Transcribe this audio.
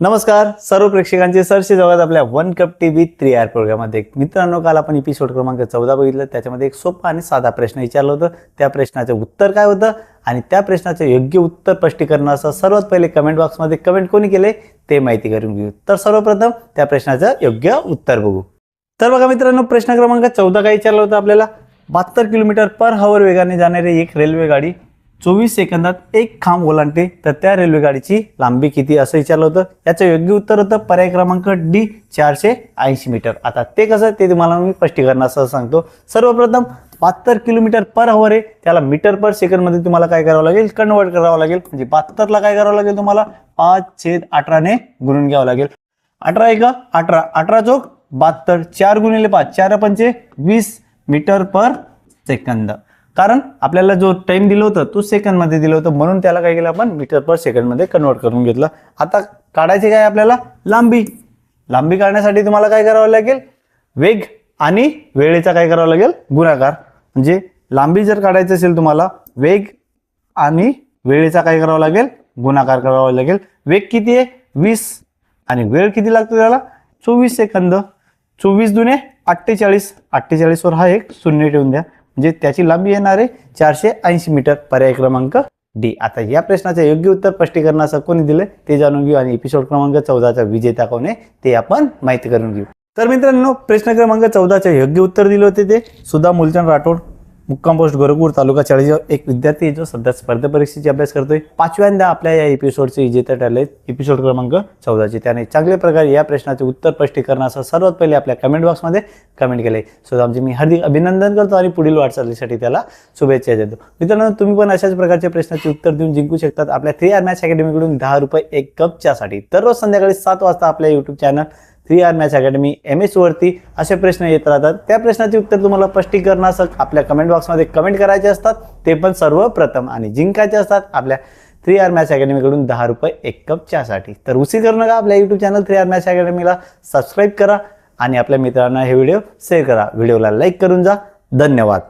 नमस्कार सर्व प्रेक्षकांचे सरसे जगात आपल्या one cup T V three R प्रोग्राममध्ये. मित्रांनो काल आपण एपिसोड क्रमांक चौदा बघितलं त्याच्यामध्ये एक सोपा आणि साधा प्रश्न विचारला होतं. त्या प्रश्नाचं उत्तर काय होतं आणि त्या प्रश्नाचं योग्य उत्तर स्पष्टीकरणाचं सर्वात पहिले कमेंट बॉक्समध्ये कमेंट कोणी केले ते माहिती करून घेऊ. तर सर्वप्रथम त्या प्रश्नाचं योग्य उत्तर बघू. तर बघा मित्रांनो प्रश्न क्रमांक चौदा काय विचारला होता आपल्याला? बहात्तर किलोमीटर पर हवर वेगाने जाणारी एक रेल्वे गाडी चोवीस सेकंदात एक खांब ओलांडते तर त्या रेल्वेगाडीची लांबी किती असं विचारलं होतं? याचं योग्य उत्तर होतं पर्याय क्रमांक डी चारशे ऐंशी मीटर. आता ते कसं ते तुम्हाला मी स्पष्टीकरणासह सांगतो. सर्वप्रथम बहात्तर किलोमीटर पर हवर आहे. त्याला मीटर पर सेकंडमध्ये तुम्हाला काय करावं लागेल? कन्वर्ट करावं लागेल. म्हणजे बहात्तरला काय करावं लागेल तुम्हाला? पाच छेद अठराने गुणून घ्यावं लागेल. अठरा एक अठरा. अठरा चौक बहात्तर. चार गुणिले पाच. चार पंचे वीस मीटर पर सेकंद. कारण आपल्याला जो टाईम दिलं होतं तो सेकंडमध्ये दिलं होतं. म्हणून त्याला काय केलं आपण मीटर पर सेकंडमध्ये कन्वर्ट करून घेतलं. आता काढायचे काय आपल्याला? लांबी. लांबी काढण्यासाठी तुम्हाला काय करावं लागेल? वेग आणि वेळेचा काय करावं लागेल? गुणाकार. म्हणजे लांबी जर काढायचं असेल तुम्हाला वेग आणि वेळेचा काय करावा लागेल? गुणाकार करावा लागेल. वेग किती आहे? वीस. आणि वेळ किती लागतो त्याला? चोवीस सेकंद. चोवीस दुने अठ्ठेचाळीस. अठ्ठेचाळीसवर हा एक शून्य ठेवून द्या. म्हणजे त्याची लांबी येणार आहे चारशे ऐंशी मीटर पर्याय क्रमांक डी. आता या प्रश्नाचं योग्य उत्तर स्पष्टीकरणाचं कोणी दिलं ते जाणून घेऊ आणि एपिसोड क्रमांक चौदाचा विजेता कोण आहे ते आपण माहिती करून घेऊ. तर मित्रांनो प्रश्न क्रमांक चौदाचे योग्य उत्तर दिले होते ते सुधा मुलचंद राठोड मुक्काम पोस्ट गोरखपूर तालुका चाळीसगाव एक विद्यार्थी जो सध्या स्पर्धा परीक्षेची अभ्यास करतोय. पाचव्यांदा आपल्या या एपिसोडचे विजेते ठरले एपिसोड क्रमांक चौदाचे. त्याने चांगल्या प्रकारे या प्रश्नाचे उत्तर स्पष्टीकरणासह सर्वात पहिले आपल्या कमेंट बॉक्समध्ये कमेंट केले. सो आमचे मी हार्दिक अभिनंदन करतो आणि पुढील वाटचालीसाठी त्याला शुभेच्छा देतो. मित्रांनो तुम्ही पण अशाच प्रकारच्या प्रश्नाचे उत्तर देऊन जिंकू शकतात. आपल्या थ्री आर मॅच अकॅडमीकडून दहा रुपये एक कप चहासाठी दररोज संध्याकाळी सात वाजता आपल्या YouTube channel three R match academy M एसवरती असे प्रश्न येत राहतात. त्या प्रश्नाचे उत्तर तुम्हाला स्पष्टीकरण असं आपल्या कमेंट बॉक्समध्ये कमेंट करायचे असतात. ते पण सर्वप्रथम आणि जिंकायचे असतात आपल्या थ्री आर मॅच अकॅडमीकडून दहा रुपये एक कप चहासाठी. तर उशीर करू नका आपल्या YouTube channel three R match अकॅडमीला subscribe करा आणि आपल्या मित्रांना हे व्हिडिओ शेअर करा. व्हिडिओला लाईक करून जा. धन्यवाद.